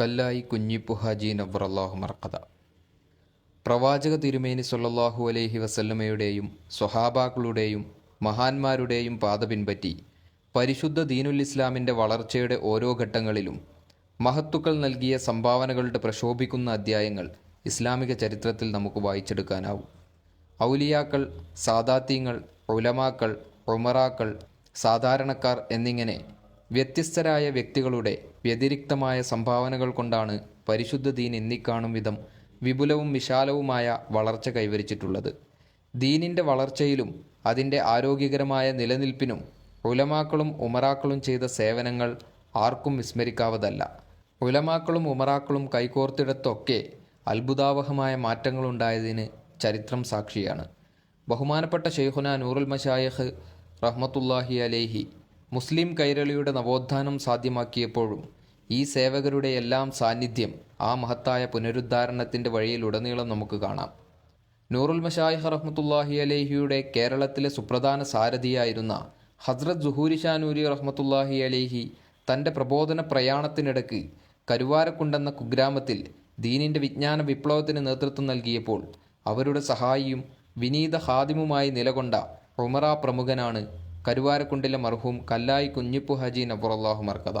കല്ലായി കുഞ്ഞിപ്പു ഹാജി നവറല്ലാഹു മർക്കത പ്രവാചക തിരുമേനി സല്ലല്ലാഹു അലൈഹി വസല്ലമയുടെയും സ്വഹാബാക്കളുടെയും മഹാന്മാരുടെയും പാത പിൻപറ്റി പരിശുദ്ധ ദീനുൽ ഇസ്ലാമിന്റെ വളർച്ചയുടെ ഓരോ ഘട്ടങ്ങളിലും മഹത്തുക്കൾ നൽകിയ സംഭാവനകളുടെ പ്രശോഭിക്കുന്ന അധ്യായങ്ങൾ ഇസ്ലാമിക ചരിത്രത്തിൽ നമുക്ക് വായിച്ചെടുക്കാനാവും. ഔലിയാക്കൾ സാദാത്യങ്ങൾ ഉലമാക്കൾ ഉമറാക്കൾ സാധാരണക്കാർ എന്നിങ്ങനെ വ്യത്യസ്തരായ വ്യക്തികളുടെ വ്യതിരിക്തമായ സംഭാവനകൾ കൊണ്ടാണ് പരിശുദ്ധ ദീൻ എന്നിക്കാണും വിധം വിപുലവും വിശാലവുമായ വളർച്ച കൈവരിച്ചിട്ടുള്ളത്. ദീനിന്റെ വളർച്ചയിലും അതിന്റെ ആരോഗ്യകരമായ നിലനിൽപ്പിനും ഉലമാക്കളും ഉമറാക്കളും ചെയ്ത സേവനങ്ങൾ ആർക്കും വിസ്മരിക്കാവതല്ല. ഉലമാക്കളും ഉമറാക്കളും കൈകോർത്തിടത്തൊക്കെ അത്ഭുതാവഹമായ മാറ്റങ്ങളുണ്ടായതിന് ചരിത്രം സാക്ഷിയാണ്. ബഹുമാനപ്പെട്ട ഷെയ്ഖുന നൂറുൽ മഷായഹ് റഹ്മത്തുല്ലാഹി അലേഹി മുസ്ലിം കൈരളിയുടെ നവോത്ഥാനം സാധ്യമാക്കിയപ്പോഴും ഈ സേവകരുടെ എല്ലാം സാന്നിധ്യം ആ മഹത്തായ പുനരുദ്ധാരണത്തിന്റെ വഴിയിലുടനീളം നമുക്ക് കാണാം. നൂറുൽ മഷായിഹ് റഹ്മത്തുല്ലാഹി അലേഹിയുടെ കേരളത്തിലെ സുപ്രധാന സാരഥിയായിരുന്ന ഹസ്രത് ജുഹൂരി ഷാനൂരി റഹ്മത്തുല്ലാഹി അലേഹി തന്റെ പ്രബോധന പ്രയാണത്തിനിടക്ക് കരുവാരക്കുണ്ടെന്ന കുഗ്രാമത്തിൽ ദീനിന്റെ വിജ്ഞാന വിപ്ലവത്തിന് നേതൃത്വം നൽകിയപ്പോൾ അവരുടെ സഹായിയും വിനീത ഹാദിമുമായി നിലകൊണ്ട ഉമറ പ്രമുഖനാണ് കരുവാരക്കുണ്ടിലെ മർഹൂം കല്ലായി കുഞ്ഞിപ്പു ഹജി നബുറല്ലാഹു മർക്കത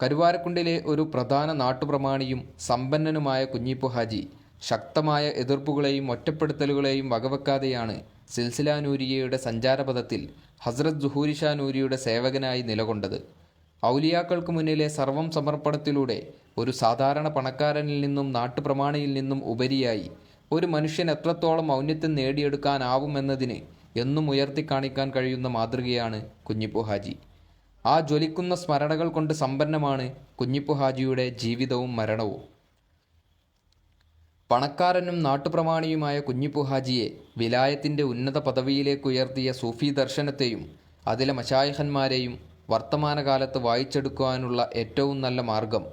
കരുവാരക്കുണ്ടിലെ ഒരു പ്രധാന നാട്ടുപ്രമാണിയും സമ്പന്നനുമായ കുഞ്ഞിപ്പു ഹാജി ശക്തമായ എതിർപ്പുകളെയും ഒറ്റപ്പെടുത്തലുകളെയും വകവെക്കാതെയാണ് സിൽസിലാനൂരിയയുടെ സഞ്ചാരപഥത്തിൽ ഹസ്രത് ജുഹൂരി ഷാ നൂരിയുടെ സേവകനായി നിലകൊണ്ടത്. ഔലിയാക്കൾക്ക് മുന്നിലെ സർവം സമർപ്പണത്തിലൂടെ ഒരു സാധാരണ പണക്കാരനിൽ നിന്നും നാട്ടുപ്രമാണിയിൽ നിന്നും ഉപരിയായി ഒരു മനുഷ്യൻ എത്രത്തോളം ഔന്നത്യം നേടിയെടുക്കാനാവുമെന്നതിന് എന്നും ഉയർത്തി കാണിക്കാൻ കഴിയുന്ന മാതൃകയാണ് കുഞ്ഞിപ്പു ഹാജി. ആ ജ്വലിക്കുന്ന സ്മരണകൾ കൊണ്ട് സമ്പന്നമാണ് കുഞ്ഞിപ്പു ഹാജിയുടെ ജീവിതവും മരണവും. പണക്കാരനും നാട്ടുപ്രമാണിയുമായ കുഞ്ഞിപ്പു ഹാജിയെ വിലായത്തിന്റെ ഉന്നത പദവിയിലേക്ക് ഉയർത്തിയ സൂഫി ദർശനത്തെയും അതിലെ മശായഹന്മാരെയും വർത്തമാനകാലത്ത് വായിച്ചെടുക്കുവാനുള്ള ഏറ്റവും നല്ല മാർഗം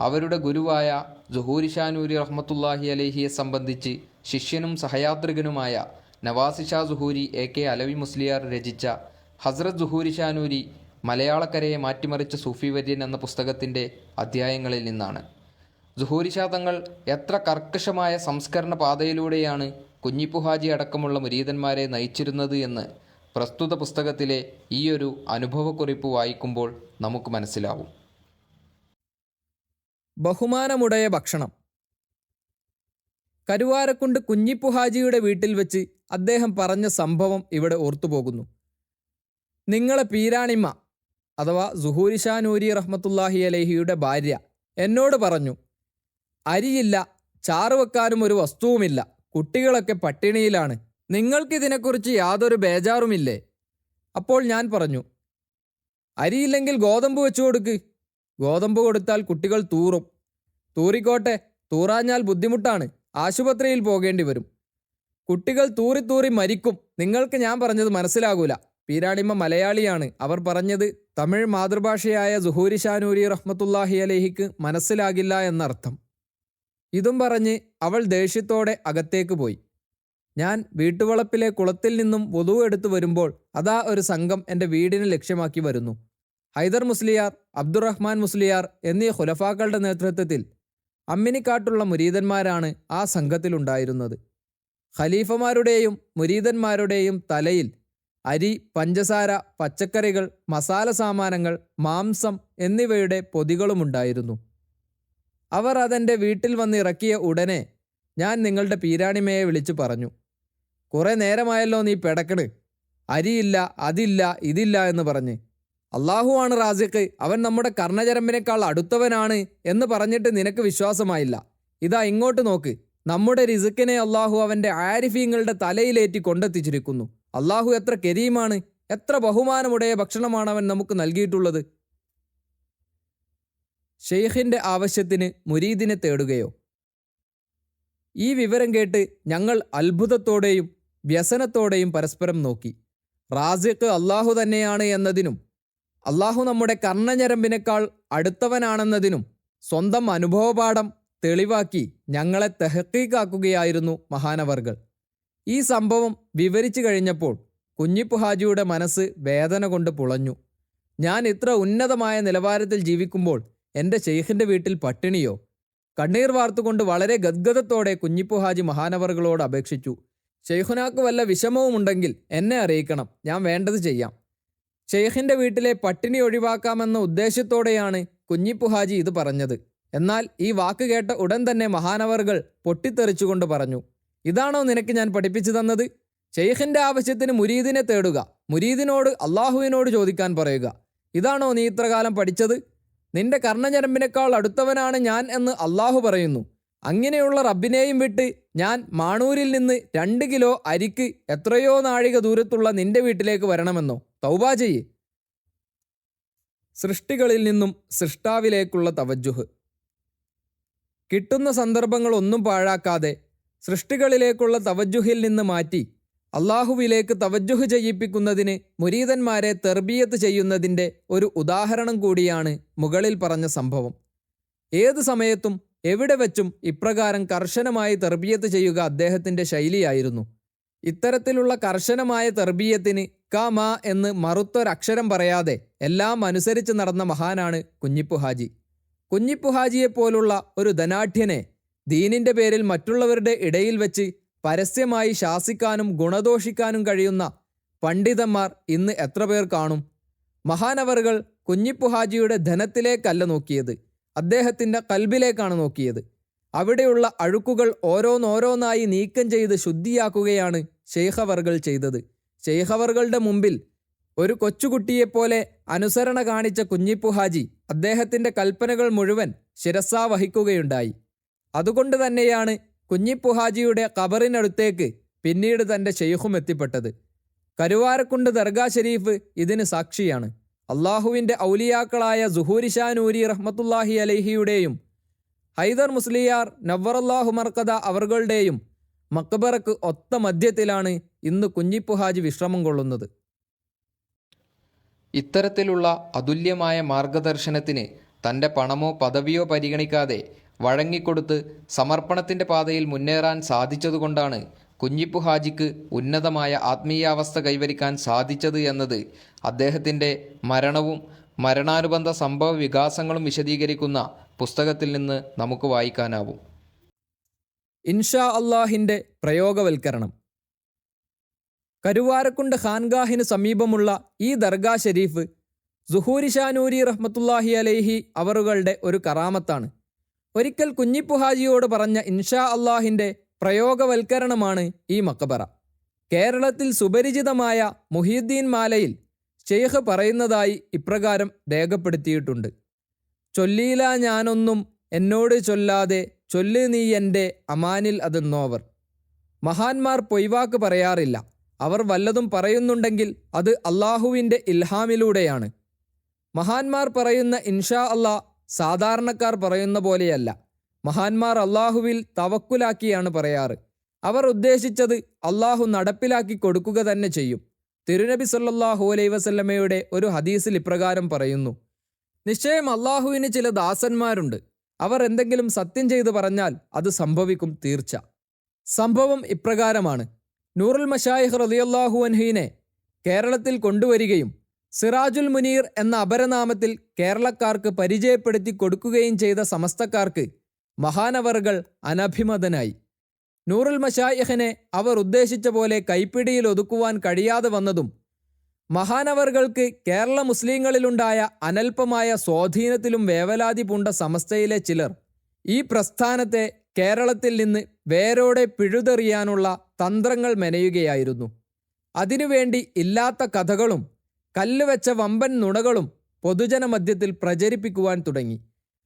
അവരുടെ ഗുരുവായ ജുഹൂരി ഷാനൂരി റഹ്മത്തുല്ലാഹി അലേഹിയെ സംബന്ധിച്ച് ശിഷ്യനും സഹയാത്രികനുമായ നവാസി ഷാ സുഹൂരി എ കെ അലവി മുസ്ലിയാർ രചിച്ച ഹസ്രത് ജുഹൂരി ഷാനൂരി മലയാളക്കരയെ മാറ്റിമറിച്ച സൂഫി വര്യൻ എന്ന പുസ്തകത്തിന്റെ അധ്യായങ്ങളിൽ നിന്നാണ്. ജുഹൂരി ഷാ തങ്ങൾ എത്ര കർക്കശമായ സംസ്കരണ പാതയിലൂടെയാണ് കുഞ്ഞിപ്പു ഹാജി അടക്കമുള്ള മുരീതന്മാരെ നയിച്ചിരുന്നത് എന്ന് പ്രസ്തുത പുസ്തകത്തിലെ ഈയൊരു അനുഭവക്കുറിപ്പ് വായിക്കുമ്പോൾ നമുക്ക് മനസ്സിലാവും. ബഹുമാനമുടയ ഭക്ഷണം. കരുവാരക്കുണ്ട് കുഞ്ഞിപ്പു ഹാജിയുടെ വീട്ടിൽ വെച്ച് അദ്ദേഹം പറഞ്ഞ സംഭവം ഇവിടെ ഓർത്തുപോകുന്നു. നിങ്ങളെ പീരാണിമ്മ അഥവാ സുഹൂരി ഷാ നൂരി റഹ്മത്തുല്ലാഹി അലഹിയുടെ ഭാര്യ എന്നോട് പറഞ്ഞു അരിയില്ല ചാറ് വെക്കാനും ഒരു വസ്തുവുമില്ല കുട്ടികളൊക്കെ പട്ടിണിയിലാണ് നിങ്ങൾക്കിതിനെക്കുറിച്ച് യാതൊരു ബേജാറുമില്ലേ? അപ്പോൾ ഞാൻ പറഞ്ഞു അരിയില്ലെങ്കിൽ ഗോതമ്പ് വെച്ചു കൊടുക്ക്. ഗോതമ്പ് കൊടുത്താൽ കുട്ടികൾ തൂറും. തൂറിക്കോട്ടെ തൂറാഞ്ഞാൽ ബുദ്ധിമുട്ടാണ് ആശുപത്രിയിൽ പോകേണ്ടി വരും. കുട്ടികൾ തൂറി തൂറി മരിക്കും. നിങ്ങൾക്ക് ഞാൻ പറഞ്ഞത് മനസ്സിലാകൂല. പീരാടിമ മലയാളിയാണ്. അവർ പറഞ്ഞത് തമിഴ് മാതൃഭാഷയായ ജുഹൂരി ഷാനൂരി റഹ്മത്തുല്ലാഹി അലേഹിക്ക് മനസ്സിലാകില്ല എന്നർത്ഥം. ഇതും പറഞ്ഞ് അവൾ ദേഷ്യത്തോടെ അകത്തേക്ക് പോയി. ഞാൻ വീട്ടുവളപ്പിലെ കുളത്തിൽ നിന്നും വധു എടുത്തു വരുമ്പോൾ അതാ ഒരു സംഘം എന്റെ വീടിനെ ലക്ഷ്യമാക്കി വരുന്നു. ഹൈദർ മുസ്ലിയാർ അബ്ദുറഹ്മാൻ മുസ്ലിയാർ എന്നീ ഖുലഫാക്കളുടെ നേതൃത്വത്തിൽ അമ്മിനിക്കാട്ടുള്ള മുരീതന്മാരാണ് ആ സംഘത്തിലുണ്ടായിരുന്നത്. ഖലീഫമാരുടെയും മുരീതന്മാരുടെയും തലയിൽ അരി പഞ്ചസാര പച്ചക്കറികൾ മസാല സാമാനങ്ങൾ മാംസം എന്നിവയുടെ പൊതികളുമുണ്ടായിരുന്നു. അവർ അതെന്റെ വീട്ടിൽ വന്നിറക്കിയ ഉടനെ ഞാൻ നിങ്ങളുടെ പീരാണിമയെ വിളിച്ചു പറഞ്ഞു. കുറെ നേരമായല്ലോ നീ പെടക്കണ്. അരിയില്ല അതില്ല ഇതില്ല എന്ന് പറഞ്ഞ്. അള്ളാഹുവാണ് റാസിഖ് അവൻ നമ്മുടെ കർണചരമ്പിനേക്കാൾ അടുത്തവനാണ് എന്ന് പറഞ്ഞിട്ട് നിനക്ക് വിശ്വാസമായില്ല. ഇതാ ഇങ്ങോട്ട് നോക്ക്. നമ്മുടെ റിസുക്കിനെ അള്ളാഹു അവന്റെ ആരിഫീങ്ങളുടെ തലയിലേറ്റി കൊണ്ടെത്തിച്ചിരിക്കുന്നു. അള്ളാഹു എത്ര കരീമാണ് എത്ര ബഹുമാനമുടയ ഭക്ഷണമാണ് അവൻ നമുക്ക് നൽകിയിട്ടുള്ളത്? ഷെയ്ഖിന്റെ ആവശ്യത്തിന് മുരീദിനെ തേടുകയോ? ഈ വിവരം കേട്ട് ഞങ്ങൾ അത്ഭുതത്തോടെയും വ്യസനത്തോടെയും പരസ്പരം നോക്കി. റാസിഖ് അള്ളാഹു തന്നെയാണ് എന്നതിനും അള്ളാഹു നമ്മുടെ കർണഞരമ്പിനേക്കാൾ അടുത്തവനാണെന്നതിനും സ്വന്തം അനുഭവപാഠം തെളിവാക്കി ഞങ്ങളെ തെഹക്കീക്കാക്കുകയായിരുന്നു മഹാനവർകൾ. ഈ സംഭവം വിവരിച്ചു കഴിഞ്ഞപ്പോൾ കുഞ്ഞിപ്പു ഹാജിയുടെ മനസ്സ് വേദന കൊണ്ട് പുളഞ്ഞു. ഞാൻ ഇത്ര ഉന്നതമായ നിലവാരത്തിൽ ജീവിക്കുമ്പോൾ എന്റെ ഷെയ്ഖിന്റെ വീട്ടിൽ പട്ടിണിയോ? കണ്ണീർ വാർത്തുകൊണ്ട് വളരെ ഗദ്ഗതത്തോടെ കുഞ്ഞിപ്പു ഹാജി മഹാനവറുകളോട് അപേക്ഷിച്ചു. ഷെയ്ഖുനാക്ക് വല്ല വിഷമവുമുണ്ടെങ്കിൽ എന്നെ അറിയിക്കണം. ഞാൻ വേണ്ടത് ചെയ്യാം. ഷെയ്ഖിന്റെ വീട്ടിലെ പട്ടിണി ഒഴിവാക്കാമെന്ന ഉദ്ദേശത്തോടെയാണ് കുഞ്ഞിപ്പു ഹാജി ഇത് പറഞ്ഞത്. എന്നാൽ ഈ വാക്ക് കേട്ട ഉടൻ തന്നെ മഹാനവറുകൾ പൊട്ടിത്തെറിച്ചുകൊണ്ട് പറഞ്ഞു ഇതാണോ നിനക്ക് ഞാൻ പഠിപ്പിച്ചു തന്നത്? ഷെയ്ഖിന്റെ ആവശ്യത്തിന് മുരീദിനെ തേടുക മുരീദിനോട് അള്ളാഹുവിനോട് ചോദിക്കാൻ പറയുക. ഇതാണോ നീ ഇത്രകാലം പഠിച്ചത്? നിന്റെ കർണഞ്ഞരമ്പിനേക്കാൾ അടുത്തവനാണ് ഞാൻ എന്ന് അള്ളാഹു പറയുന്നു. അങ്ങനെയുള്ള റബ്ബിനെയും വിട്ട് ഞാൻ മാണൂരിൽ നിന്ന് രണ്ട് കിലോ അരിക്ക് എത്രയോ നാഴിക ദൂരത്തുള്ള നിന്റെ വീട്ടിലേക്ക് വരണമെന്നോ? തൗബാ സൃഷ്ടികളിൽ നിന്നും സൃഷ്ടാവിലേക്കുള്ള തവജുഹ് കിട്ടുന്ന സന്ദർഭങ്ങളൊന്നും പാഴാക്കാതെ സൃഷ്ടികളിലേക്കുള്ള തവജുഹിൽ നിന്ന് മാറ്റി അള്ളാഹുവിലേക്ക് തവജുഹ് ചെയ്യിപ്പിക്കുന്നതിന് മുരീതന്മാരെ തെർബിയത്ത് ചെയ്യുന്നതിന്റെ ഒരു ഉദാഹരണം കൂടിയാണ് മുകളിൽ പറഞ്ഞ സംഭവം. ഏത് സമയത്തും എവിടെ വെച്ചും ഇപ്രകാരം കർശനമായി തെർബിയത്ത് ചെയ്യുക അദ്ദേഹത്തിന്റെ ശൈലിയായിരുന്നു. ഇത്തരത്തിലുള്ള കർശനമായ തെർബീയത്തിന് ക മ എന്ന് മറുത്തൊരക്ഷരം പറയാതെ എല്ലാം അനുസരിച്ച് നടന്ന മഹാനാണ് കുഞ്ഞിപ്പു ഹാജി. കുഞ്ഞിപ്പു ഹാജിയെപ്പോലുള്ള ഒരു ധനാഢ്യനെ ദീനിന്റെ പേരിൽ മറ്റുള്ളവരുടെ ഇടയിൽ വെച്ച് പരസ്യമായി ശാസിക്കാനും ഗുണദോഷിക്കാനും കഴിയുന്ന പണ്ഡിതന്മാർ ഇന്ന് എത്ര പേർ കാണും? മഹാനവറുകൾ കുഞ്ഞിപ്പുഹാജിയുടെ ധനത്തിലേക്കല്ല നോക്കിയത് അദ്ദേഹത്തിന്റെ കൽബിലേക്കാണ് നോക്കിയത്. അവിടെയുള്ള അഴുക്കുകൾ ഓരോന്നോരോന്നായി നീക്കം ചെയ്ത് ശുദ്ധിയാക്കുകയാണ് ഷെയ്ഖവറുകൾ ചെയ്തത്. ഷെയ്ഖവറുകളുടെ മുമ്പിൽ ഒരു കൊച്ചുകുട്ടിയെപ്പോലെ അനുസരണ കാണിച്ച കുഞ്ഞിപ്പു ഹാജി അദ്ദേഹത്തിന്റെ കൽപ്പനകൾ മുഴുവൻ ശിരസാ വഹിക്കുകയുണ്ടായി. അതുകൊണ്ട് തന്നെയാണ് കുഞ്ഞിപ്പു ഹാജിയുടെ ഖബറിനടുത്തേക്ക് പിന്നീട് തന്റെ ഷെയ്ഖും എത്തിപ്പെട്ടത്. കരുവാരക്കുണ്ട് ദർഗാ ഷെരീഫ് ഇതിന് സാക്ഷിയാണ്. അള്ളാഹുവിന്റെ ഔലിയാക്കളായ സുഹൂരിഷാ നൂരി റഹ്മത്തുല്ലാഹി അലഹിയുടെയും ഹൈദർ മുസ്ലിയാർ നവറല്ലാഹു മർക്കദ അവർകളുടെയും മക്ബറക്ക് ഒത്ത മധ്യത്തിലാണ് ഇന്ന് കുഞ്ഞിപ്പു ഹാജി വിശ്രമം കൊള്ളുന്നത്. ഇത്തരത്തിലുള്ള അതുല്യമായ മാർഗദർശനത്തിന് തന്റെ പണമോ പദവിയോ പരിഗണിക്കാതെ വഴങ്ങിക്കൊടുത്ത് സമർപ്പണത്തിന്റെ പാതയിൽ മുന്നേറാൻ സാധിച്ചതുകൊണ്ടാണ് കുഞ്ഞിപ്പു ഹാജിക്ക് ഉന്നതമായ ആത്മീയാവസ്ഥ കൈവരിക്കാൻ സാധിച്ചത് എന്നത് അദ്ദേഹത്തിന്റെ മരണവും മരണാനുബന്ധ സംഭവ വികാസങ്ങളും വിശദീകരിക്കുന്ന പുസ്തകത്തിൽ നിന്ന് നമുക്ക് വായിക്കാനാവും. ഇൻഷാ അള്ളാഹിന്റെ പ്രയോഗവൽക്കരണം. കരുവാരക്കുണ്ട് ഖാൻഗാഹിന് സമീപമുള്ള ഈ ദർഗാ ഷെരീഫ് സുഹൂരി ഷാനൂരി റഹ്മത്തുല്ലാഹി അലൈഹി അവറുകളുടെ ഒരു കറാമത്താണ്. ഒരിക്കൽ കുഞ്ഞിപ്പുഹാജിയോട് പറഞ്ഞ ഇൻഷാ അള്ളാഹിന്റെ പ്രയോഗവൽക്കരണമാണ് ഈ മക്കബറ കേരളത്തിൽ സുപരിചിതമായ മുഹീദ്ദീൻ മാലയിൽ ഷെയ്ഖ് പറയുന്നതായി ഇപ്രകാരം രേഖപ്പെടുത്തിയിട്ടുണ്ട്. ചൊല്ലിയില്ല ഞാനൊന്നും എന്നോട് ചൊല്ലാതെ ചൊല്ല് നീ എന്റെ അമാനിൽ അതെന്നോവർ മഹാന്മാർ പൊയ്വാക്ക് പറയാറില്ല. അവർ വല്ലതും പറയുന്നുണ്ടെങ്കിൽ അത് അള്ളാഹുവിന്റെ ഇൽഹാമിലൂടെയാണ്. മഹാന്മാർ പറയുന്ന ഇൻഷാ അള്ളാ സാധാരണക്കാർ പറയുന്ന പോലെയല്ല. മഹാന്മാർ അള്ളാഹുവിൽ തവക്കുലാക്കിയാണ് പറയാറ്. അവർ ഉദ്ദേശിച്ചത് അള്ളാഹു നടപ്പിലാക്കി കൊടുക്കുക തന്നെ ചെയ്യും. തിരുനബി സല്ലാഹു അലൈ വസല്ലമ്മയുടെ ഒരു ഹദീസിൽ ഇപ്രകാരം പറയുന്നു. നിശ്ചയം അള്ളാഹുവിന് ചില ദാസന്മാരുണ്ട്. അവർ എന്തെങ്കിലും സത്യം ചെയ്തു പറഞ്ഞാൽ അത് സംഭവിക്കും തീർച്ച. സംഭവം ഇപ്രകാരമാണ്. നൂറുൽ മഷായിഹ് റളിയല്ലാഹു അൻഹീനെ കേരളത്തിൽ കൊണ്ടുവരികയും സിറാജുൽ മുനീർ എന്ന അപരനാമത്തിൽ കേരളക്കാർക്ക് പരിചയപ്പെടുത്തി കൊടുക്കുകയും ചെയ്ത സമസ്തക്കാർക്ക് മഹാനവറുകൾ അനഭിമതനായി. നൂറുൽ മഷായിഹനെ അവർ ഉദ്ദേശിച്ച പോലെ കൈപ്പിടിയിൽ ഒതുക്കുവാൻ കഴിയാതെ വന്നതും മഹാനവറുകൾക്ക് കേരള മുസ്ലിങ്ങളിലുണ്ടായ അനൽപമായ സ്വാധീനത്തിലും വേവലാതി പൂണ്ട സമസ്തയിലെ ചിലർ ഈ പ്രസ്ഥാനത്തെ കേരളത്തിൽ നിന്ന് വേരോടെ പിഴുതെറിയാനുള്ള തന്ത്രങ്ങൾ മെനയുകയായിരുന്നു. അതിനുവേണ്ടി ഇല്ലാത്ത കഥകളും കല്ലുവെച്ച വമ്പൻ നുണകളും പൊതുജനമധ്യത്തിൽ പ്രചരിപ്പിക്കുവാൻ തുടങ്ങി.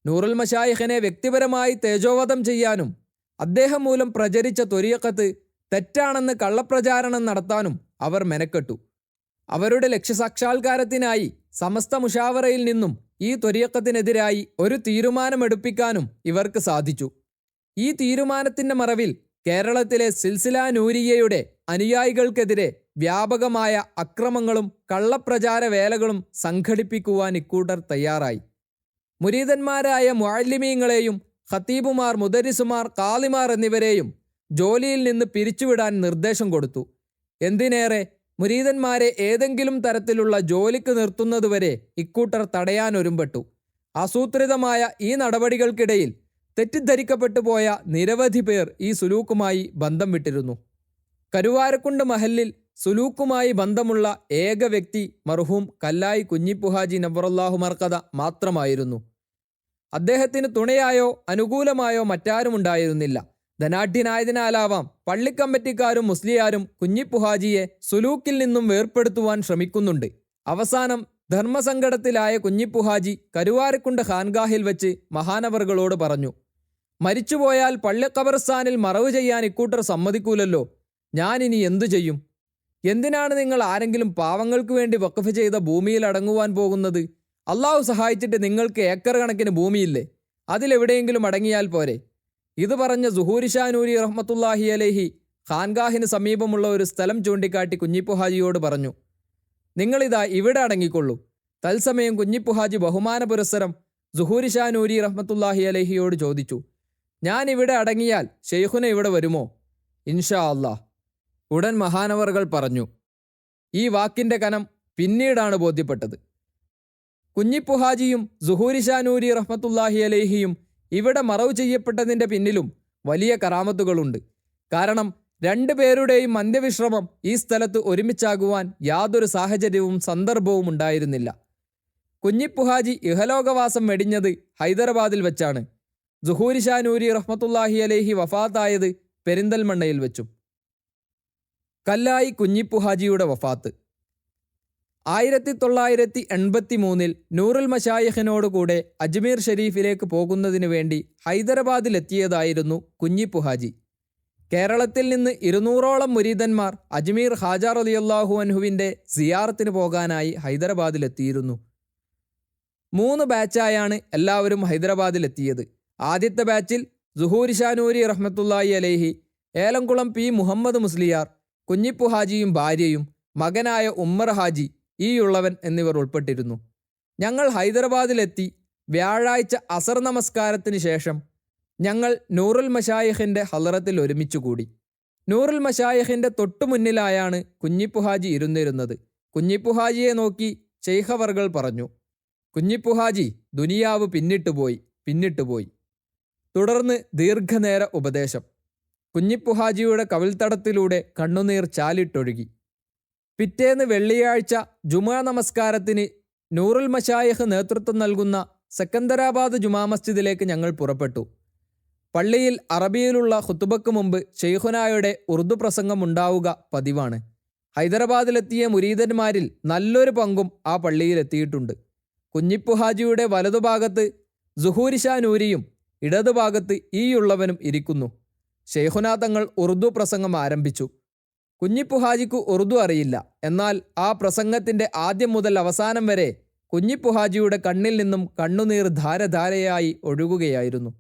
നൂറുൽ മഷായിഖിനെ വ്യക്തിപരമായി തേജോവധം ചെയ്യാനും അദ്ദേഹം മൂലം പ്രചരിച്ച തൊരിയക്കത്ത് തെറ്റാണെന്ന് കള്ളപ്രചാരണം നടത്താനും അവർ മെനക്കെട്ടു. അവരുടെ ലക്ഷ്യസാക്ഷാത്കാരത്തിനായി സമസ്ത മുഷാവറയിൽ നിന്നും ഈ ത്വരിയക്കത്തിനെതിരായി ഒരു തീരുമാനമെടുപ്പിക്കാനും ഇവർക്ക് സാധിച്ചു. ഈ തീരുമാനത്തിന്റെ മറവിൽ കേരളത്തിലെ സിൽസില നൂരിയയുടെ അനുയായികൾക്കെതിരെ വ്യാപകമായ അക്രമങ്ങളും കള്ളപ്രചാര വേലകളും സംഘടിപ്പിക്കുവാൻ ഇക്കൂട്ടർ തയ്യാറായി. മുരീതന്മാരായ മുഅല്ലിമീങ്ങളെയും ഖത്തീബുമാർ മുദരിസുമാർ കാളിമാർ എന്നിവരെയും ജോലിയിൽ നിന്ന് പിരിച്ചുവിടാൻ നിർദ്ദേശം കൊടുത്തു. എന്തിനേറെ? മുരീതന്മാരെ ഏതെങ്കിലും തരത്തിലുള്ള ജോലിക്ക് നിർത്തുന്നതുവരെ ഇക്കൂട്ടർ തടയാനൊരുമ്പെട്ടു ആസൂത്രിതമായ ഈ നടപടികൾക്കിടയിൽ തെറ്റിദ്ധരിക്കപ്പെട്ടു പോയ നിരവധി പേർ ഈ സുലൂക്കുമായി ബന്ധം വിട്ടിരുന്നു. കരുവാരക്കുണ്ട് മഹലിൽ സുലൂക്കുമായി ബന്ധമുള്ള ഏക വ്യക്തി മർഹൂം കല്ലായി കുഞ്ഞിപ്പുഹാജി നബറുല്ലാഹു മർക്കഥ മാത്രമായിരുന്നു. അദ്ദേഹത്തിന് തുണയായോ അനുകൂലമായോ മറ്റാരും ഉണ്ടായിരുന്നില്ല. ധനാഢ്യനായതിനാലാവാം പള്ളിക്കമ്മിറ്റിക്കാരും മുസ്ലിയാരും കുഞ്ഞിപ്പുഹാജിയെ സുലൂക്കിൽ നിന്നും വേർപ്പെടുത്തുവാൻ ശ്രമിക്കുന്നുണ്ട്. അവസാനം ധർമ്മസങ്കടത്തിലായ കുഞ്ഞിപ്പുഹാജി കരുവാരക്കുണ്ട് ഖാൻഗാഹിൽ വെച്ച് മഹാനവറുകളോട് പറഞ്ഞു മരിച്ചുപോയാൽ പള്ളിക്കബർസ്ഥാനിൽ മറവ് ചെയ്യാൻ ഇക്കൂട്ടർ സമ്മതിക്കൂലല്ലോ. ഇനി എന്തു ചെയ്യും? എന്തിനാണ് നിങ്ങൾ ആരെങ്കിലും പാവങ്ങൾക്ക് വേണ്ടി വഖഫ് ചെയ്ത ഭൂമിയിൽ അടങ്ങുവാൻ പോകുന്നത്? അള്ളാഹു സഹായിച്ചിട്ട് നിങ്ങൾക്ക് ഏക്കർ കണക്കിന് ഭൂമിയില്ലേ? അതിലെവിടെയെങ്കിലും അടങ്ങിയാൽ പോരെ. ഇത് പറഞ്ഞ സുഹൂരി ഷാനൂരി റഹ്മത്തുല്ലാഹി അലേഹി ഖാൻഗാഹിന് സമീപമുള്ള ഒരു സ്ഥലം ചൂണ്ടിക്കാട്ടി കുഞ്ഞിപ്പുഹാജിയോട് പറഞ്ഞു നിങ്ങളിതാ ഇവിടെ അടങ്ങിക്കൊള്ളൂ. തത്സമയം കുഞ്ഞിപ്പുഹാജി ബഹുമാന പുരസ്സരം സുഹൂരി ഷാനൂരി റഹ്മത്തുല്ലാഹി അലേഹിയോട് ചോദിച്ചു. ഞാൻ ഇവിടെ അടങ്ങിയാൽ ഷെയ്ഖുന ഇവിടെ വരുമോ? ഇൻഷാ അല്ലാ ഉടൻ മഹാനവറുകൾ പറഞ്ഞു ഈ വാക്കിന്റെ കനം പിന്നീടാണ് ബോധ്യപ്പെട്ടത്. കുഞ്ഞിപ്പുഹാജിയും സുഹൂരിഷാനൂരി റഹ്മത്തുല്ലാഹി അലേഹിയും ഇവിടെ മറവ് ചെയ്യപ്പെട്ടതിന്റെ പിന്നിലും വലിയ കറാമത്തുകളുണ്ട് കാരണം രണ്ടുപേരുടെയും അന്ത്യവിശ്രമം ഈ സ്ഥലത്ത് ഒരുമിച്ചാകുവാൻ യാതൊരു സാഹചര്യവും സന്ദർഭവും ഉണ്ടായിരുന്നില്ല. കുഞ്ഞിപ്പുഹാജി ഇഹലോകവാസം വെടിഞ്ഞത് ഹൈദരാബാദിൽ വെച്ചാണ്. ജുഹൂരിഷാനൂരി റഹ്മത്തുല്ലാഹി അലേഹി വഫാത്തായത് പെരിന്തൽമണ്ണയിൽ വെച്ചും. കല്ലായി കുഞ്ഞിപ്പുഹാജിയുടെ വഫാത്ത്. ആയിരത്തി തൊള്ളായിരത്തി എൺപത്തി മൂന്നിൽ നൂറുൽ മഷായഹിനോടുകൂടെ അജ്മീർ ഷരീഫിലേക്ക് പോകുന്നതിനു വേണ്ടി ഹൈദരാബാദിലെത്തിയതായിരുന്നു കുഞ്ഞിപ്പുഹാജി കേരളത്തിൽ നിന്ന് ഇരുന്നൂറോളം മുരീദന്മാർ അജ്മീർ ഹാജർ അലിയല്ലാഹു അൻഹുവിന്റെ സിയാറത്തിന് പോകാനായി ഹൈദരാബാദിലെത്തിയിരുന്നു. മൂന്ന് ബാച്ചായാണ് എല്ലാവരും ഹൈദരാബാദിലെത്തിയത്. ആദ്യത്തെ ബാച്ചിൽ സുഹൂരിഷാനൂരി റഹ്മത്തുല്ലായി അലേഹി ഏലംകുളം പി മുഹമ്മദ് മുസ്ലിയാർ കുഞ്ഞിപ്പു ഹാജിയും ഭാര്യയും മകനായ ഉമ്മർ ഹാജി ഈയുള്ളവൻ എന്നിവർ ഉൾപ്പെട്ടിരുന്നു. ഞങ്ങൾ ഹൈദരാബാദിലെത്തി വ്യാഴാഴ്ച അസർ നമസ്കാരത്തിന് ശേഷം ഞങ്ങൾ നൂറുൽ മഷായിഖിന്റെ ഹലറത്തിൽ ഒരുമിച്ചുകൂടി നൂറുൽ മഷായിഖിന്റെ തൊട്ടുമുന്നിലായാണ് കുഞ്ഞിപ്പുഹാജി ഇരുന്നിരുന്നത്. കുഞ്ഞിപ്പുഹാജിയെ നോക്കി ചെയ്ഹവറുകൾ പറഞ്ഞു കുഞ്ഞിപ്പുഹാജി ദുനിയാവ് പിന്നിട്ടുപോയി പിന്നിട്ടുപോയി തുടർന്ന് ദീർഘനേര ഉപദേശം. കുഞ്ഞിപ്പുഹാജിയുടെ കവിൾത്തടത്തിലൂടെ കണ്ണുനീർ ചാലിട്ടൊഴുകി. പിറ്റേന്ന് വെള്ളിയാഴ്ച ജുമാ നമസ്കാരത്തിന് നൂറുൽ മഷായഹ് നേതൃത്വം നൽകുന്ന സെക്കന്ദരാബാദ് ജുമാ മസ്ജിദിലേക്ക് ഞങ്ങൾ പുറപ്പെട്ടു. പള്ളിയിൽ അറബിയിലുള്ള ഹുത്തുബക്ക് മുമ്പ് ഷെയ്ഖുനായുടെ ഉറുദു പ്രസംഗം ഉണ്ടാവുക പതിവാണ്. ഹൈദരാബാദിലെത്തിയ മുരീതന്മാരിൽ നല്ലൊരു പങ്കും ആ പള്ളിയിലെത്തിയിട്ടുണ്ട്. കുഞ്ഞിപ്പുഹാജിയുടെ വലതുഭാഗത്ത് സുഹൂരിഷാ നൂരിയും ഇടതുഭാഗത്ത് ഈയുള്ളവനും ഇരിക്കുന്നു. ഷെയ്ഹുന തങ്ങൾ ഉറുദു പ്രസംഗം ആരംഭിച്ചു. കുഞ്ഞിപ്പുഹാജിക്ക് ഉറുദു അറിയില്ല. എന്നാൽ ആ പ്രസംഗത്തിന്റെ ആദ്യം മുതൽ അവസാനം വരെ കുഞ്ഞിപ്പുഹാജിയുടെ കണ്ണിൽ നിന്നും കണ്ണുനീർ ധാരധാരയായി ഒഴുകുകയായിരുന്നു.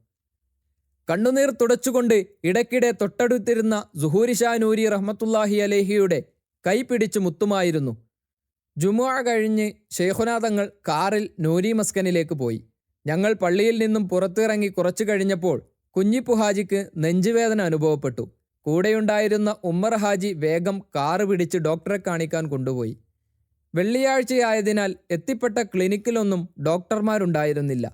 കണ്ണുനീർ തുടച്ചുകൊണ്ട് ഇടയ്ക്കിടെ തൊട്ടടുത്തിരുന്ന സുഹൂരിഷാ നൂരി റഹ്മത്തുല്ലാഹി അലേഹിയുടെ കൈ പിടിച്ചു മുത്തുമായിരുന്നു. ജുമുഅ കഴിഞ്ഞ് ഷെയ്ഖുനാഥങ്ങൾ കാറിൽ നൂരി മസ്കനിലേക്ക് പോയി. ഞങ്ങൾ പള്ളിയിൽ നിന്നും പുറത്തിറങ്ങി കുറച്ചു കഴിഞ്ഞപ്പോൾ കുഞ്ഞിപ്പു ഹാജിക്ക് നെഞ്ചുവേദന അനുഭവപ്പെട്ടു. കൂടെയുണ്ടായിരുന്ന ഉമ്മർ ഹാജി വേഗം കാറ് പിടിച്ച് ഡോക്ടറെ കാണിക്കാൻ കൊണ്ടുപോയി. വെള്ളിയാഴ്ചയായതിനാൽ എത്തിപ്പെട്ട ക്ലിനിക്കിലൊന്നും ഡോക്ടർമാരുണ്ടായിരുന്നില്ല.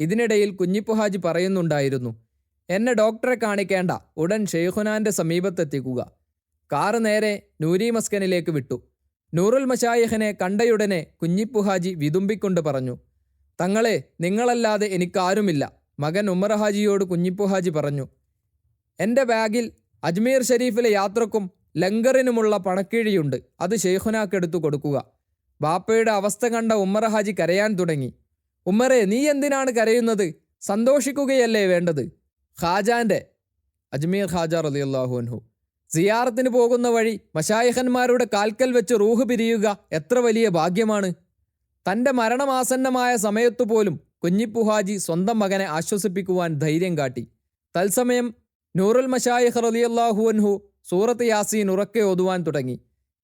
ഇതിനിടയിൽ കുഞ്ഞിപ്പു ഹാജി പറയുന്നുണ്ടായിരുന്നു എന്നെ ഡോക്ടറെ കാണിക്കേണ്ട ഉടൻ ഷെയ്ഖുനാന്റെ സമീപത്തെത്തിക്കുക. കാറ് നേരെ നൂരി മസ്കനിലേക്ക് വിട്ടു. നൂറുൽ മഷായഹനെ കണ്ടയുടനെ കുഞ്ഞിപ്പു ഹാജി വിതുമ്പിക്കൊണ്ട് പറഞ്ഞു തങ്ങളെ നിങ്ങളല്ലാതെ എനിക്കാരുമില്ല. മകൻ ഉമ്മർ ഹാജിയോട് കുഞ്ഞിപ്പു ഹാജി പറഞ്ഞു എന്റെ ബാഗിൽ അജ്മീർ ഷരീഫിലെ യാത്രക്കും ലങ്കറിനുമുള്ള പണക്കിഴിയുണ്ട്. അത് ഷെയ്ഖുനാക്കെടുത്തു കൊടുക്കുക. ബാപ്പയുടെ അവസ്ഥ കണ്ട ഉമ്മർ ഹാജി കരയാൻ തുടങ്ങി. ഉമ്മറെ നീ എന്തിനാണ് കരയുന്നത്? സന്തോഷിക്കുകയല്ലേ വേണ്ടത്? ഖാജാന്റെ അജ്മീർ ഖാജ റളിയല്ലാഹു അൻഹു സിയാറത്തിന് പോകുന്ന വഴി മഷായഹന്മാരുടെ കാൽക്കൽ വെച്ച് റൂഹ് പിരിയുക എത്ര വലിയ ഭാഗ്യമാണ്. തന്റെ മരണമാസന്നമായ സമയത്തു പോലും കുഞ്ഞിപ്പുഹാജി സ്വന്തം മകനെ ആശ്വസിപ്പിക്കുവാൻ ധൈര്യം കാട്ടി. തത്സമയം നൂറുൽ മഷായിഖ് റളിയല്ലാഹു അൻഹു സൂറത്ത് യാസീൻ ഉറക്കെ ഓതുവാൻ തുടങ്ങി.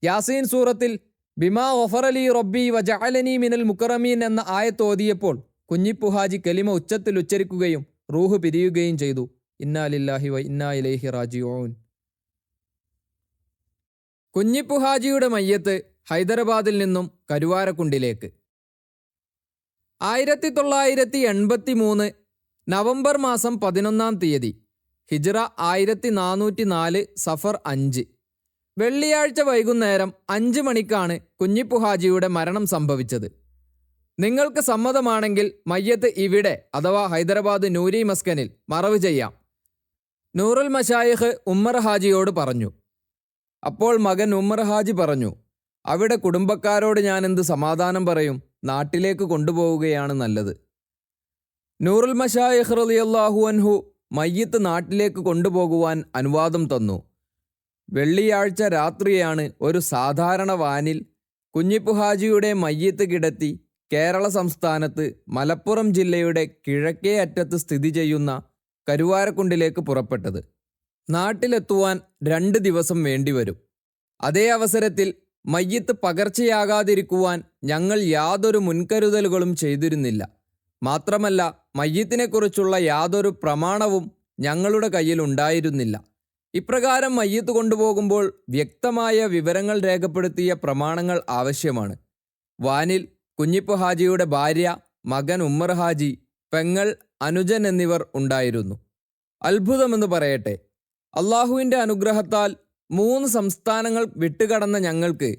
യാസീൻ സൂറത്തിൽ ബിമാ ഒഫറലി റബ്ബി വജഅലനി മിനൽ മുക്കറമീൻ എന്ന ആയത്ത് ഓതിയപ്പോൾ കുഞ്ഞിപ്പുഹാജി കലിമ ഉച്ചത്തിൽ ഉച്ചരിക്കുകയും റൂഹ് പിരിയുകയും ചെയ്തു. ഇന്നാലില്ലാഹി വ ഇന്നാ ഇലൈഹി റാജിഊൻ. കുഞ്ഞിപ്പുഹാജിയുടെ മയ്യത്ത് ഹൈദരാബാദിൽ നിന്നും കരുവാരക്കുണ്ടിലേക്ക്. ആയിരത്തി തൊള്ളായിരത്തി എൺപത്തി മൂന്ന് നവംബർ മാസം പതിനൊന്നാം തീയതി. ഹിജ്റ ആയിരത്തി നാനൂറ്റി നാല് സഫർ അഞ്ച്. വെള്ളിയാഴ്ച വൈകുന്നേരം അഞ്ച് മണിക്കാണ് കുഞ്ഞിപ്പു ഹാജിയുടെ മരണം സംഭവിച്ചത്. നിങ്ങൾക്ക് സമ്മതമാണെങ്കിൽ മയ്യത്ത് ഇവിടെ അഥവാ ഹൈദരാബാദ് നൂരി മസ്കനിൽ മറവ് ചെയ്യാം. നൂറുൽ മഷായിഖ് ഉമ്മർ ഹാജിയോട് പറഞ്ഞു. അപ്പോൾ മകൻ ഉമ്മർ ഹാജി പറഞ്ഞു അവിടെ കുടുംബക്കാരോട് ഞാൻ എന്ത് സമാധാനം പറയും? നാട്ടിലേക്ക് കൊണ്ടുപോവുകയാണ് നല്ലത്. നൂറുൽ മഷായിഖ് റളിയല്ലാഹു അൻഹു മയ്യത്ത് നാട്ടിലേക്ക് കൊണ്ടുപോകുവാൻ അനുവാദം തന്നു. വെള്ളിയാഴ്ച രാത്രിയാണ് ഒരു സാധാരണ വാനിൽ കുഞ്ഞിപ്പു ഹാജിയുടെ മയ്യത്ത് കിടത്തി കേരള സംസ്ഥാനത്ത് മലപ്പുറം ജില്ലയുടെ കിഴക്കേ അറ്റത്ത് സ്ഥിതി ചെയ്യുന്ന കരുവാരക്കുണ്ടിലേക്ക് പുറപ്പെട്ടത്. നാട്ടിലെത്തുവാൻ രണ്ട് ദിവസം വേണ്ടിവരും. അതേ അവസരത്തിൽ മയ്യത്ത് പകർച്ചയാകാതിരിക്കുവാൻ ഞങ്ങൾ യാതൊരു മുൻകരുതലുകളും ചെയ്തിരുന്നില്ല. മാത്രമല്ല മയ്യത്തിനെക്കുറിച്ചുള്ള യാതൊരു പ്രമാണവും ഞങ്ങളുടെ കയ്യിൽ ഉണ്ടായിരുന്നില്ല. ഇപ്രകാരം മയ്യത്ത് കൊണ്ടുപോകുമ്പോൾ വ്യക്തമായ വിവരങ്ങൾ രേഖപ്പെടുത്തിയ പ്രമാണങ്ങൾ ആവശ്യമാണ്. വാനിൽ കുഞ്ഞിപ്പ് ഹാജിയുടെ ഭാര്യ മകൻ ഉമ്മർ ഹാജി പെങ്ങൾ അനുജൻ എന്നിവർ ഉണ്ടായിരുന്നു. അത്ഭുതമെന്ന് പറയട്ടെ അള്ളാഹുവിന്റെ അനുഗ്രഹത്താൽ മൂന്ന് സംസ്ഥാനങ്ങൾ വിട്ടുകടന്ന ഞങ്ങൾക്ക്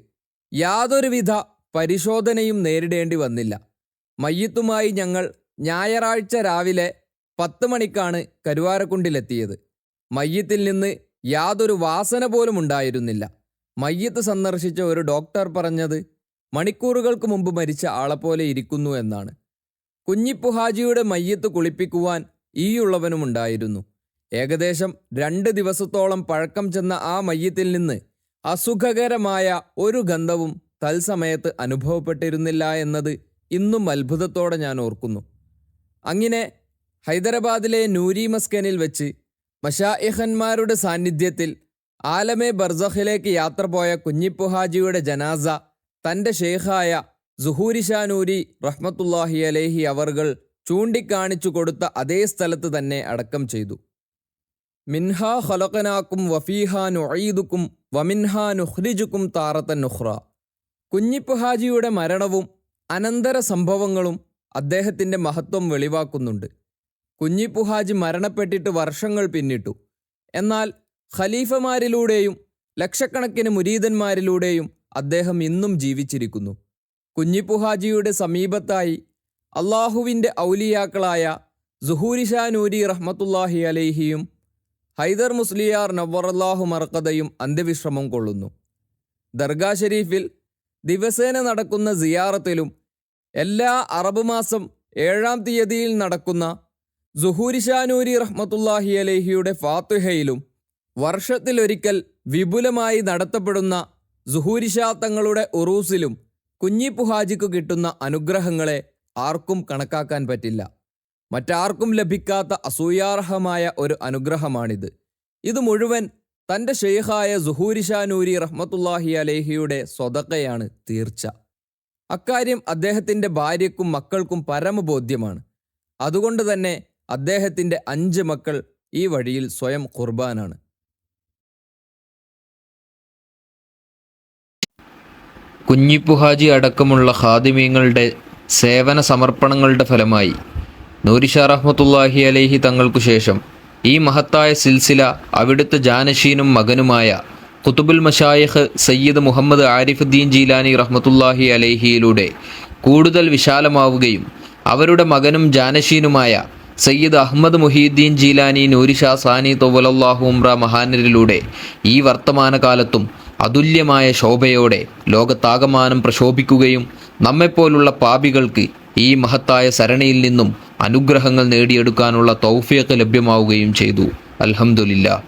യാതൊരുവിധ പരിശോധനയും നേരിടേണ്ടി വന്നില്ല. മയ്യത്തുമായി ഞങ്ങൾ ഞായറാഴ്ച രാവിലെ പത്ത് മണിക്കാണ് കരുവാരക്കുണ്ടിലെത്തിയത്. മയ്യത്തിൽ നിന്ന് യാതൊരു വാസന പോലും ഉണ്ടായിരുന്നില്ല. മയ്യത്ത് സന്ദർശിച്ച ഒരു ഡോക്ടർ പറഞ്ഞത് മണിക്കൂറുകൾക്ക് മുമ്പ് മരിച്ച ആളെപ്പോലെ ഇരിക്കുന്നു എന്നാണ്. കുഞ്ഞിപ്പുഹാജിയുടെ മയ്യത്ത് കുളിപ്പിക്കുവാൻ ഈയുള്ളവനുമുണ്ടായിരുന്നു. ഏകദേശം രണ്ട് ദിവസത്തോളം പഴക്കം ചെന്ന ആ മയ്യത്തിൽ നിന്ന് അസുഖകരമായ ഒരു ഗന്ധവും തൽസമയത്ത് അനുഭവപ്പെട്ടിരുന്നില്ല എന്നത് ഇന്നും അത്ഭുതത്തോടെ ഞാൻ ഓർക്കുന്നു. അങ്ങനെ ഹൈദരാബാദിലെ നൂരി മസ്കനിൽ വെച്ച് മഷായിഹന്മാരുടെ സാന്നിധ്യത്തിൽ ആലമെ ബർസഖിലേക്ക് യാത്ര പോയ കുഞ്ഞിപ്പു ഹാജിയുടെ ജനാസ തന്റെ ഷെയ്ഖായ സുഹൂരി ഷാനൂരി റഹ്മത്തുല്ലാഹി അലേഹി അവർകൾ ചൂണ്ടിക്കാണിച്ചു കൊടുത്ത അതേ സ്ഥലത്ത് തന്നെ അടക്കം ചെയ്തു. മിൻഹാ ഖലഖനാക്കും വഫീഹാ നുഴീദുക്കും വമിൻഹാ നുഹ്രിജുക്കും താറത്തൻ നുഹ്റ കുഞ്ഞിപ്പു ഹാജിയുടെ മരണവും അനന്തര സംഭവങ്ങളും അദ്ദേഹത്തിന്റെ മഹത്വം വെളിവാക്കുന്നുണ്ട്. കുഞ്ഞിപ്പു ഹാജി മരണപ്പെട്ടിട്ട് വർഷങ്ങൾ പിന്നിട്ടു. എന്നാൽ ഖലീഫമാരിലൂടെയും ലക്ഷക്കണക്കിന് മുരീതന്മാരിലൂടെയും അദ്ദേഹം ഇന്നും ജീവിച്ചിരിക്കുന്നു. കുഞ്ഞിപ്പു ഹാജിയുടെ സമീപത്തായി അള്ളാഹുവിന്റെ ഔലിയാക്കളായ ജുഹൂരിഷാ നൂരി റഹ്മത്തുല്ലാഹി അലൈഹിയും ഹൈദർ മുസ്ലിയാർ നവറല്ലാഹു മർക്കതയും അന്ത്യവിശ്രമം കൊള്ളുന്നു. ദർഗാ ഷെരീഫിൽ ദിവസേന നടക്കുന്ന സിയാറത്തിലും എല്ലാ അറബ് മാസം ഏഴാം തീയതിയിൽ നടക്കുന്ന സുഹൂരിഷാനൂരി റഹ്മത്തുല്ലാഹി അലേഹിയുടെ ഫാത്തുഹയിലും വർഷത്തിലൊരിക്കൽ വിപുലമായി നടത്തപ്പെടുന്ന സുഹൂരിഷാ തങ്ങളുടെ ഉറൂസിലും കുഞ്ഞിപ്പുഹാജിക്ക് കിട്ടുന്ന അനുഗ്രഹങ്ങളെ ആർക്കും കണക്കാക്കാൻ പറ്റില്ല. മറ്റാർക്കും ലഭിക്കാത്ത അസൂയാർഹമായ ഒരു അനുഗ്രഹമാണിത്. ഇത് മുഴുവൻ തന്റെ ഷെയ്ഖായ സുഹൂരിഷാ നൂരി റഹ്മത്തുല്ലാഹി അലേഹിയുടെ സ്വതക്കയാണ് തീർച്ച. അക്കാര്യം അദ്ദേഹത്തിന്റെ ഭാര്യക്കും മക്കൾക്കും പരമബോധ്യമാണ്. അതുകൊണ്ട് തന്നെ അദ്ദേഹത്തിന്റെ അഞ്ച് മക്കൾ ഈ വഴിയിൽ സ്വയം കുർബാനാണ്. കുഞ്ഞിപ്പുഹാജി അടക്കമുള്ള ഹാദിമീങ്ങളുടെ സേവന സമർപ്പണങ്ങളുടെ ഫലമായി നൂരിഷാ റഹ്മത്തുല്ലാഹി അലൈഹി തങ്ങൾക്കു ശേഷം ഈ മഹത്തായ സിൽസില അവിടുത്തെ ജാനശീനും മകനുമായ ഖുതുബുൽ മഷായിഖ് സയ്യിദ് മുഹമ്മദ് ആരിഫുദ്ദീൻ ജീലാനി റഹ്മത്തുല്ലാഹി അലൈഹിയിലൂടെ കൂടുതൽ വിശാലമാവുകയും അവരുടെ മകനും ജാനശീനുമായ സയ്യിദ് അഹമ്മദ് മുഹീദ്ദീൻ ജീലാനി നൂരിഷാ സാനി തൊവലല്ലാഹു ഉംറ മഹാനരിലൂടെ ഈ വർത്തമാനകാലത്തും അതുല്യമായ ശോഭയോടെ ലോകത്താകമാനം പ്രശോഭിക്കുകയും നമ്മെപ്പോലുള്ള പാപികൾക്ക് ഈ മഹത്തായ സരണിയിൽ നിന്നും അനുഗ്രഹങ്ങൾ നേടിയെടുക്കാനുള്ള തൗഫീഖ് ലഭ്യമാവുകയും ചെയ്തു. അൽഹംദുലില്ലാ